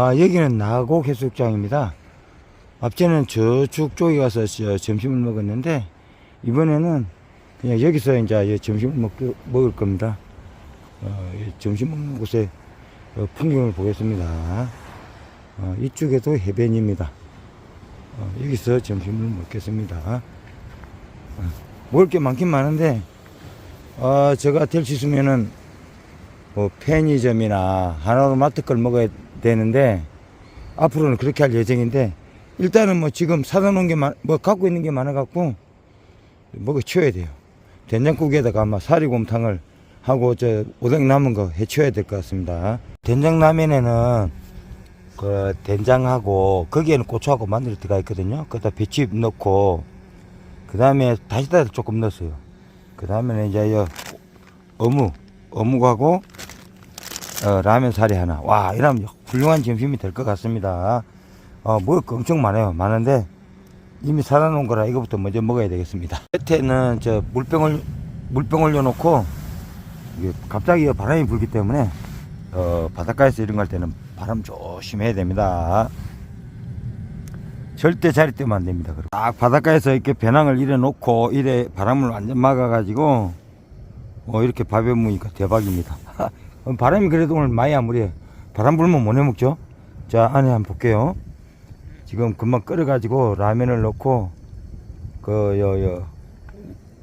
아, 여기는 나곡 해수욕장입니다. 앞전에는 저쪽 쪽에 가서 저 점심을 먹었는데, 이번에는 그냥 여기서 이제 이 점심을 먹, 먹을 겁니다. 어, 이 점심 먹는 곳에 어, 풍경을 보겠습니다. 어, 이쪽에도 해변입니다. 어, 여기서 점심을 먹겠습니다. 어, 먹을 게 많긴 많은데, 어, 제가 될 수 있으면은, 뭐, 편의점이나 하나로마트 걸 먹어야 되는데, 앞으로는 그렇게 할 예정인데, 일단은 뭐 지금 사다 놓은 게, 많, 뭐 갖고 있는 게 많아갖고, 먹어 치워야 돼요. 된장국에다가 아마 사리곰탕을 하고, 저, 오뎅 남은 거 해치워야 될 것 같습니다. 된장 라면에는, 그, 된장하고, 거기에는 고추하고 마늘이 들어가 있거든요. 거기다 배추 넣고, 그 다음에 다시다를 조금 넣었어요. 그 다음에는 이제 여 어묵, 어묵하고 어, 라면 사리 하나. 와, 이러면 훌륭한 점심이 될 것 같습니다. 어, 먹을 거 엄청 많아요. 많은데 이미 사다 놓은 거라 이거부터 먼저 먹어야 되겠습니다. 끝에는 저 물병을 물병 올려놓고 갑자기 바람이 불기 때문에 어, 바닷가에서 이런 거 할 때는 바람 조심해야 됩니다. 절대 자리 뜨면 안 됩니다. 딱 바닷가에서 이렇게 배낭을 이래 놓고 이래 바람을 완전 막아가지고 어, 이렇게 밥에 무니까 대박입니다. 바람이 그래도 오늘 많이 안 불어요. 바람 불면 못 해먹죠. 자 안에 한번 볼게요. 지금 금방 끓여 가지고 라면을 넣고 그 여여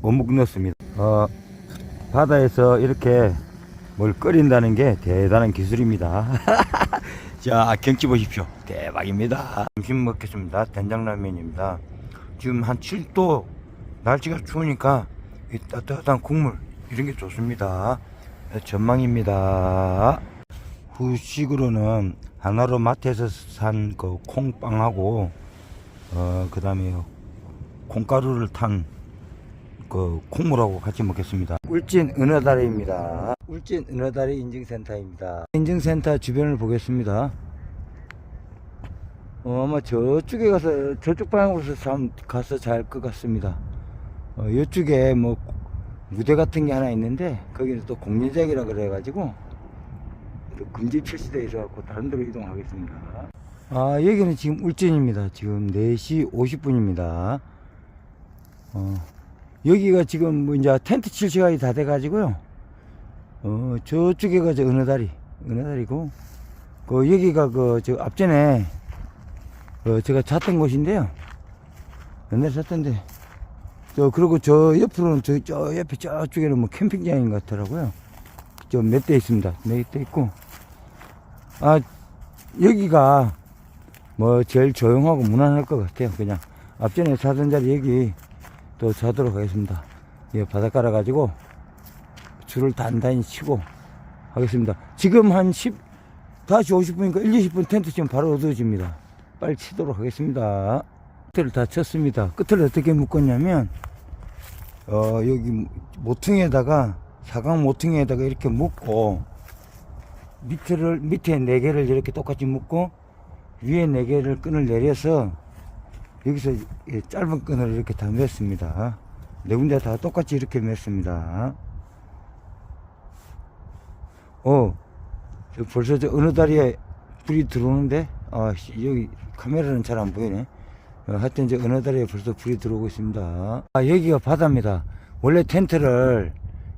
어묵 넣습니다. 어 바다에서 이렇게 뭘 끓인다는 게 대단한 기술입니다. 자, 경치 보십시오. 대박입니다. 점심 먹겠습니다. 된장라면입니다. 지금 한 7도 날씨가 추우니까 이 따뜻한 국물 이런 게 좋습니다. 전망입니다. 후식으로는 하나로 마트에서 산 그 콩빵하고 어 그 다음에 콩가루를 탄 그 콩물하고 같이 먹겠습니다. 울진 은어다리입니다. 울진 은어다리 인증센터입니다. 인증센터 주변을 보겠습니다. 어, 아마 저쪽에 가서 저쪽 방향으로 참 가서 잘 것 같습니다. 어, 이쪽에 뭐 무대 같은 게 하나 있는데 거기는 또 공연장이라 그래가지고 또 금지 표시되어 있어갖고 다른 데로 이동하겠습니다. 아 여기는 지금 울진입니다. 지금 4시 50분입니다. 어, 여기가 지금 뭐 이제 텐트 칠 시간이 다 돼가지고요. 어, 저쪽에 가저 은어다리, 은어다리고, 그, 여기가 그, 저 앞전에, 어, 제가 잤던 곳인데요. 옛날에 잤던데, 저, 그리고 저 옆으로는 저, 저 옆에 저쪽에는 뭐 캠핑장인 것 같더라고요. 저 몇 대 있습니다. 몇 대 있고, 아, 여기가 뭐 제일 조용하고 무난할 것 같아요. 그냥 앞전에 자던 자리 여기 또 자도록 하겠습니다. 예, 바닷가라 가지고 줄을 단단히 치고 하겠습니다. 지금 한 10, 5시 50분이니까 1, 20분 텐트 치면 바로 어두워집니다. 빨리 치도록 하겠습니다. 끝을 다 쳤습니다. 끝을 어떻게 묶었냐면, 어, 여기 모퉁이에다가, 사각 모퉁이에다가 이렇게 묶고, 밑에를, 밑에 네 개를 이렇게 똑같이 묶고, 위에 네 개를 끈을 내려서, 여기서 이 짧은 끈을 이렇게 다 맸습니다. 네 군데 다 똑같이 이렇게 맸습니다. 어, 저 벌써 저 어느 다리에 불이 들어오는데, 아, 씨, 여기 카메라는 잘 안 보이네. 어, 하여튼 저 어느 다리에 벌써 불이 들어오고 있습니다. 아, 여기가 바다입니다. 원래 텐트를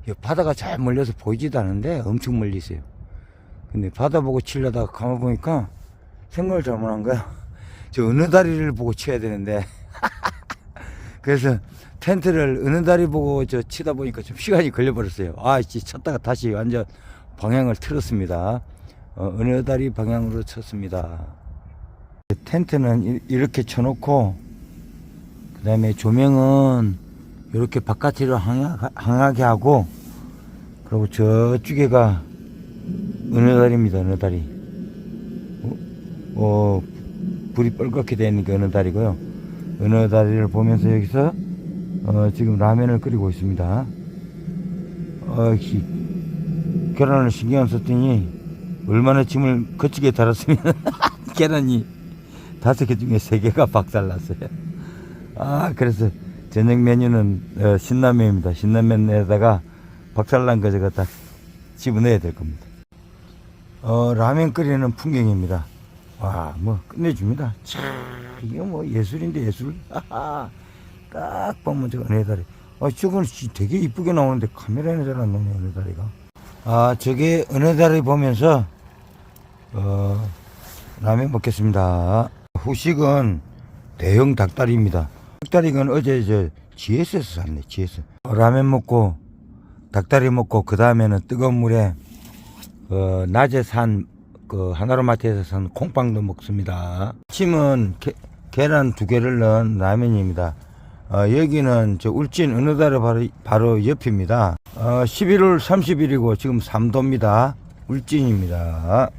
이 바다가 잘 멀려서 보이지도 않은데 엄청 멀리 있어요. 근데 바다 보고 치려다가 가만 보니까 생각을 잘못한 거야. 저 어느 다리를 보고 쳐야 되는데. 그래서 텐트를 어느 다리 보고 저 치다 보니까 좀 시간이 걸려버렸어요. 아, 씨, 쳤다가 다시 완전 방향을 틀었습니다. 어, 어느 다리 방향으로 쳤습니다. 텐트는 이- 이렇게 쳐놓고, 그 다음에 조명은 이렇게 바깥으로 항하, 항하게 하고, 그리고 저쪽에가 어느 다리입니다. 어느 다리. 어, 어, 불이 뻘겋게 되는 게 어느 다리고요. 어느 다리를 보면서 여기서 어, 지금 라면을 끓이고 있습니다. 어, 씨, 계란을 신경 안 썼더니 얼마나 짐을 거치게 달았으면 계란이 다섯 개 중에 세 개가 박살났어요. 아, 그래서 저녁 메뉴는 어, 신라면입니다. 신라면에다가 박살난 거 제가 다 집어넣어야 될 겁니다. 어, 라면 끓이는 풍경입니다. 와, 뭐 끝내줍니다. 참, 이거 뭐 예술인데 예술. 딱 보면 저 은혜다리. 아, 저건 씨 되게 이쁘게 나오는데 카메라에는 잘 안 나오네, 은혜다리가. 아, 저게 은혜다리 보면서, 어, 라면 먹겠습니다. 후식은 대형 닭다리입니다. 닭다리는 어제 저 GS에서 샀네, GS. 어, 라면 먹고, 닭다리 먹고, 그 다음에는 뜨거운 물에, 어, 낮에 산, 그, 하나로마트에서 산 콩빵도 먹습니다. 아침은 게- 계란 두 개를 넣은 라면입니다. 어, 여기는 저 울진 은우다리 바로, 바로 옆입니다. 어, 11월 30일이고 지금 3도입니다. 울진입니다.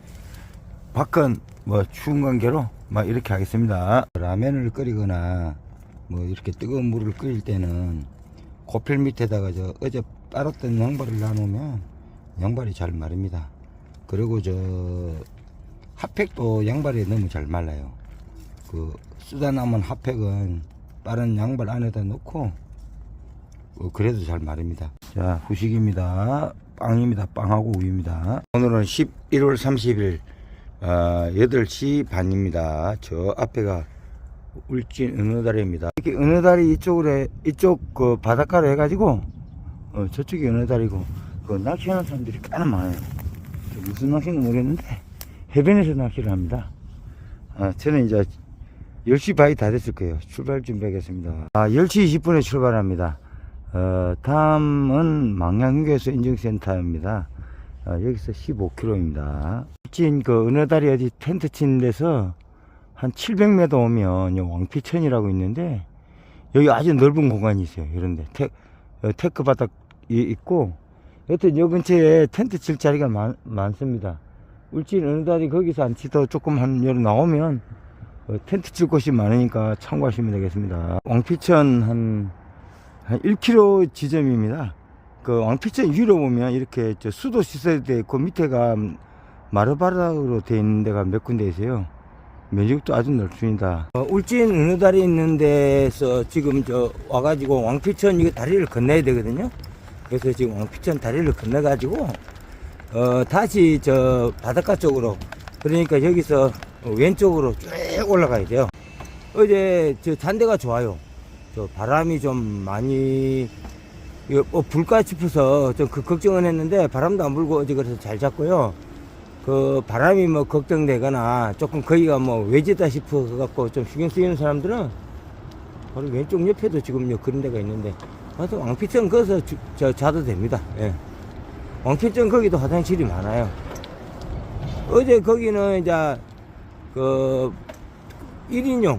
밖은 뭐 추운 관계로 막 이렇게 하겠습니다. 라면을 끓이거나 뭐 이렇게 뜨거운 물을 끓일 때는 고필 밑에다가 저 어제 빨았던 양발을 놔놓으면 양발이 잘 마릅니다. 그리고 저 핫팩도 양발에 너무 잘 말라요. 그 쓰다 남은 핫팩은 빠른 양발 안에다 넣고 어, 그래도 잘 마릅니다. 자 후식입니다. 빵입니다. 빵하고 우유입니다. 오늘은 11월 30일 아, 8시 반입니다. 저 앞에가 울진 은어다리입니다. 이렇게 은어다리 이쪽으로 해- 이쪽 그 바닷가로 해가지고 어, 저쪽이 은어다리고 그 낚시하는 사람들이 꽤나 많아요. 저 무슨 낚시인지 모르겠는데 해변에서 낚시를 합니다. 아, 저는 이제 10시 반이 다 됐을 거예요. 출발 준비하겠습니다. 아, 10시 20분에 출발합니다. 어, 다음은 망양휴게소 인증센터입니다. 아, 여기서 15km입니다. 찐그 은어다리 어디 텐트 친 데서 한 700m 오면 요 왕피천이라고 있는데 여기 아주 넓은 공간이 있어요. 이런데 테, 어, 테크 바닥이 있고 여튼 요 근처에 텐트 칠 자리가 많, 많습니다. 울진 은어다리 거기서 안 치더 조금 한 여름 나오면 어, 텐트 칠 곳이 많으니까 참고하시면 되겠습니다. 왕피천 한, 한 1km 지점입니다. 그 왕피천 위로 보면 이렇게 저 수도 시설대 그 밑에가 마르바락으로 되어 있는 데가 몇 군데 있어요. 면적도 아주 넓습니다. 어, 울진 은우다리 있는 데서 지금 저 와가지고 왕피천 이거 다리를 건너야 되거든요. 그래서 지금 왕피천 다리를 건너가지고 어, 다시 저 바닷가 쪽으로 그러니까 여기서 어, 왼쪽으로 쭉 올라가야 돼요. 어제 저 잔대가 좋아요. 저 바람이 좀 많이 이거 뭐 불까 싶어서 좀 그 걱정은 했는데 바람도 안 불고 어제 그래서 잘 잤고요. 그 바람이 뭐 걱정되거나 조금 거기가 뭐 외지다 싶어 갖고 좀 신경 쓰이는 사람들은 바로 왼쪽 옆에도 지금 요 그런 데가 있는데 가서 왕피천 거기서 주- 저 자도 됩니다. 예. 왕피천 거기도 화장실이 많아요. 어제 거기는 이제 그 1인용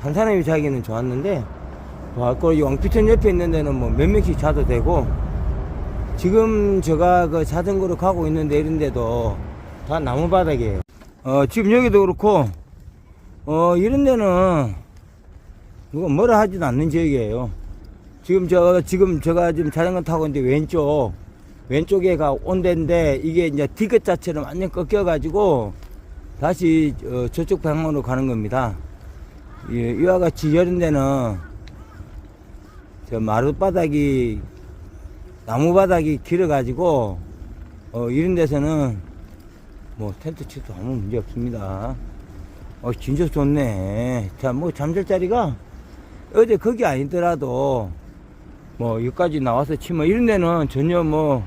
한 사람이 자기는 좋았는데 왔고 이 왕피천 옆에 있는 데는 뭐 몇 명씩 자도 되고 지금 제가 그 자전거로 가고 있는데 이런 데도 다 나무 바닥이에요. 어, 지금 여기도 그렇고 어, 이런 데는 누가 뭐라 하지도 않는 지역이에요. 지금 저 지금 제가 지금 자전거 타고 있는데 왼쪽 왼쪽에가 온 데인데 이게 이제 디귿자처럼 완전 꺾여 가지고 다시 어, 저쪽 방향으로 가는 겁니다. 예, 이와 같이 데는 저 마룻바닥이 나무 바닥이 길어가지고 어, 이런 데서는 뭐 텐트 쳐도 아무 문제 없습니다. 어 진짜 좋네. 자 뭐 잠잘 자리가 어제 거기 아니더라도 뭐 여기까지 나와서 치면 이런 데는 전혀 뭐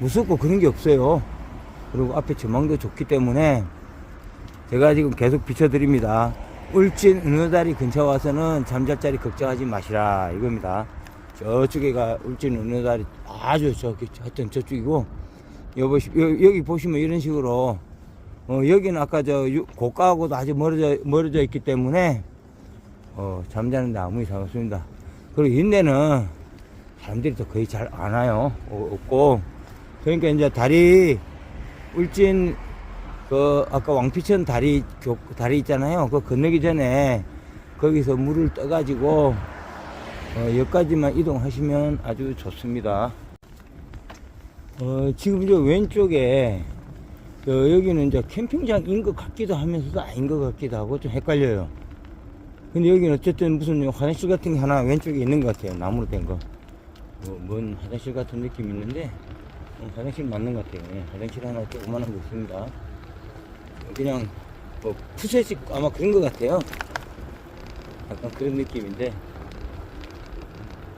무섭고 그런 게 없어요. 그리고 앞에 전망도 좋기 때문에 제가 지금 계속 비춰드립니다. 울진 은어다리 근처 와서는 잠잘 자리 걱정하지 마시라 이겁니다. 저쪽에가 울진 은어다리 아주 저기 하여튼 저쪽이고 여기, 보시, 여- 여기 보시면 이런 식으로 어, 여기는 아까 저 유- 고가하고도 아주 멀어져 멀어져 있기 때문에 어, 잠자는데 아무 이상 없습니다. 그리고 인내는 사람들이 또 거의 잘 안 와요. 어, 없고 그러니까 이제 다리 울진 그 아까 왕피천 다리 교- 다리 있잖아요. 그 건너기 전에 거기서 물을 떠가지고 어, 여기까지만 이동하시면 아주 좋습니다. 어, 지금 저 왼쪽에 저 여기는 이제 캠핑장 인 것 같기도 하면서도 아닌 것 같기도 하고 좀 헷갈려요. 근데 여기는 어쨌든 무슨 화장실 같은 게 하나 왼쪽에 있는 것 같아요. 나무로 된 거. 뭐, 뭔 화장실 같은 느낌이 있는데 어, 화장실 맞는 것 같아요. 예, 화장실 하나 조그만한 거 있습니다. 그냥 뭐 푸셋이 아마 그런 것 같아요. 약간 그런 느낌인데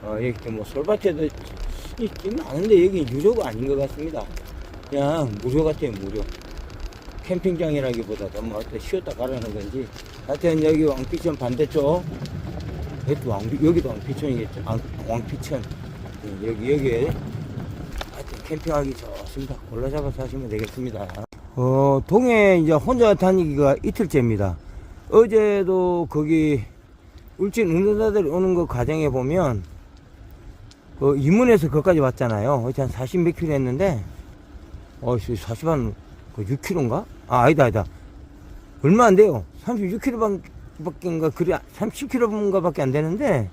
어, 여기 뭐 솔밭에도 있긴 많은데 여기 유료가 아닌 것 같습니다. 그냥 무료 같아요 무료. 캠핑장이라기보다도 뭐 어떤 쉬었다 가라는 건지. 하여튼 여기 왕피천 반대쪽. 여기도 왕피, 여기도 왕피천이겠죠. 왕, 왕피천. 예, 여기 여기에 하여튼 캠핑하기 좋습니다. 골라 잡아서 하시면 되겠습니다. 어 동해 이제 혼자 다니기가 이틀째입니다. 어제도 거기 울진 운전자들 오는 거 과정에 보면 그 이문에서 거기까지 왔잖아요. 어제 한40 몇 킬로 했는데 어 40한 그 6kg인가? 아, 아니다, 아니다. 얼마 안 돼요. 36kg 밖인가, 그래, 30kg인가 밖에 안 되는데,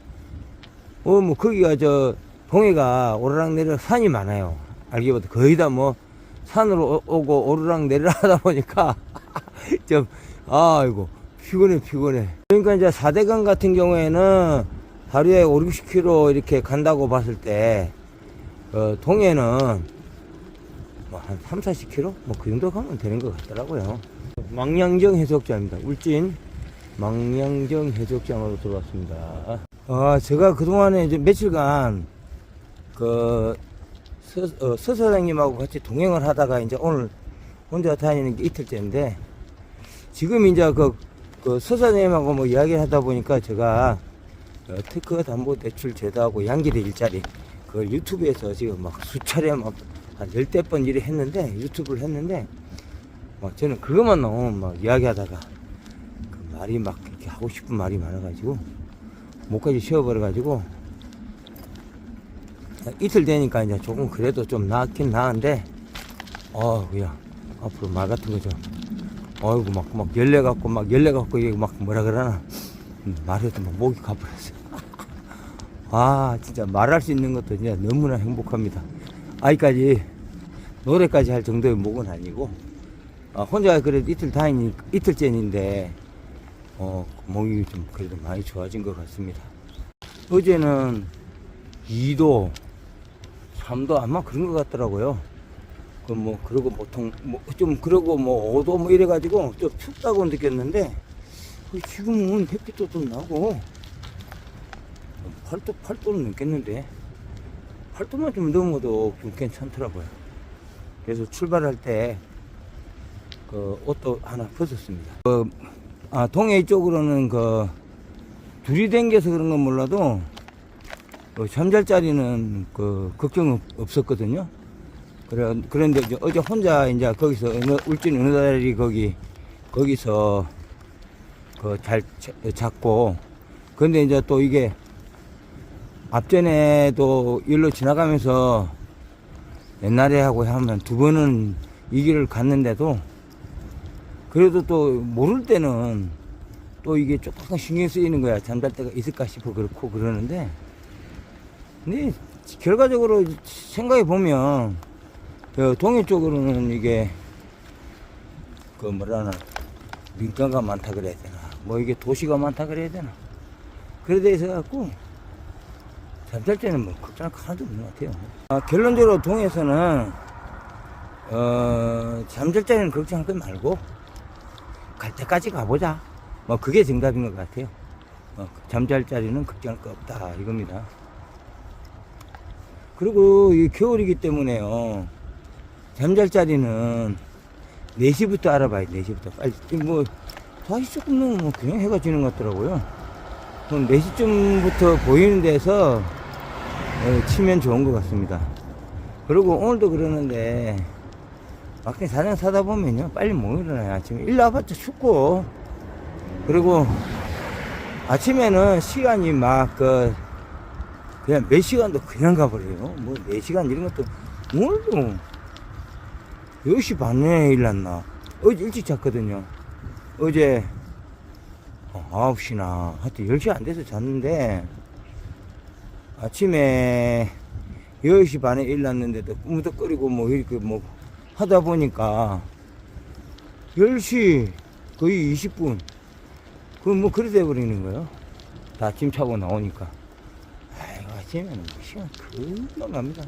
어, 뭐, 거기가 저, 동해가 오르락내리락 산이 많아요. 알기보다 거의 다 뭐, 산으로 오- 오고 오르락 내리락 하다 보니까, 좀, 아이고, 피곤해, 피곤해. 그러니까 이제 4대강 같은 경우에는 하루에 5, 60km 이렇게 간다고 봤을 때, 어, 동해는 뭐 한 3, 40km? 뭐 그 정도 가면 되는 것 같더라고요. 망량정 해수욕장입니다. 울진 망량정 해수욕장으로 들어왔습니다. 아, 제가 그동안에 이제 며칠간 그 서, 어, 서 사장님하고 같이 동행을 하다가 이제 오늘 혼자 다니는 게 이틀째인데 지금 이제 그, 그 서 사장님하고 뭐 이야기를 하다 보니까 제가 어, 특허 담보 대출 제도하고 양질의 일자리 그걸 유튜브에서 지금 막 수차례 막 한 열대 번 일을 했는데 유튜브를 했는데 막 저는 그것만 너무 막 이야기하다가 그 말이 막 그렇게 하고 싶은 말이 많아가지고 목까지 쉬어버려가지고 이틀 되니까 이제 조금 그래도 좀 나았긴 나은데 어 그냥 앞으로 말 같은 거죠 어이구 막 막 열내 갖고 막 열내 갖고 이게 막 뭐라 그러나? 음, 말해도 막 목이 가버렸어 아 진짜 말할 수 있는 것도 진짜 너무나 행복합니다 아직까지 노래까지 할 정도의 목은 아니고 아, 혼자 그래도 이틀 다니 이틀째인데 어 목이 좀 그래도 많이 좋아진 것 같습니다. 어제는 2도, 3도 아마 그런 것 같더라고요. 그 뭐 그러고 보통 뭐 좀 그러고 뭐 5도 뭐 이래 가지고 좀 춥다고 느꼈는데 그 지금은 햇빛도 좀 나고 8도 8도는 넘겠는데 8도만 좀 넘어도 좀 괜찮더라고요. 그래서 출발할 때, 그, 옷도 하나 벗었습니다. 그, 아, 동해 쪽으로는 그, 둘이 댕겨서 그런 건 몰라도, 그 잠잘 자리는 그, 걱정 없- 없었거든요. 그래, 그런데 이제 어제 혼자 이제 거기서, 울진 어느 다리 거기, 거기서, 그, 잘 자- 잡고, 근데 이제 또 이게, 앞전에도 일로 지나가면서 옛날에 하고 하면 두 번은 이 길을 갔는데도 그래도 또 모를 때는 또 이게 조금 신경 쓰이는 거야. 잠잘 때가 있을까 싶어 그렇고 그러는데 근데 결과적으로 생각해 보면 그 동해 쪽으로는 이게 그 뭐라나 민가가 많다 그래야 되나 뭐 이게 도시가 많다 그래야 되나 그래 돼서 갖고 잠잘 때는 뭐 걱정 하나도 없는 것 같아요. 아, 결론적으로 동에서는 어, 잠잘 때는 걱정할 것 말고 갈 때까지 가보자. 뭐 그게 정답인 것 같아요. 어, 잠잘 자리는 걱정할 거 없다 이겁니다. 그리고 이 겨울이기 때문에요. 잠잘 자리는 4시부터 알아봐야 돼, 4시부터. 빨리, 뭐, 2시 조금 넘으면 그냥 해가 지는 것 같더라고요. 그럼 4시쯤부터 보이는 데서 어, 치면 좋은 것 같습니다. 그리고 오늘도 그러는데 막상 사냥 사다 보면요 빨리 못 일어나요. 아침에 일로 와봤자 춥고. 그리고 아침에는 시간이 막 그 그냥 몇 시간도 그냥 가버려요. 뭐 4시간 이런 것도 오늘도 10시 반에 일났나? 어제 일찍 잤거든요. 어제 어, 9시나 하여튼 10시 안 돼서 잤는데 아침에 10시 반에 일났는데도 꾸무덕거리고 뭐 이렇게 뭐 하다 보니까 10시 거의 20분. 그뭐 그래 돼버리는 거예요. 다 짐 차고 나오니까. 아이고 아침에는 뭐 시간 금방 갑니다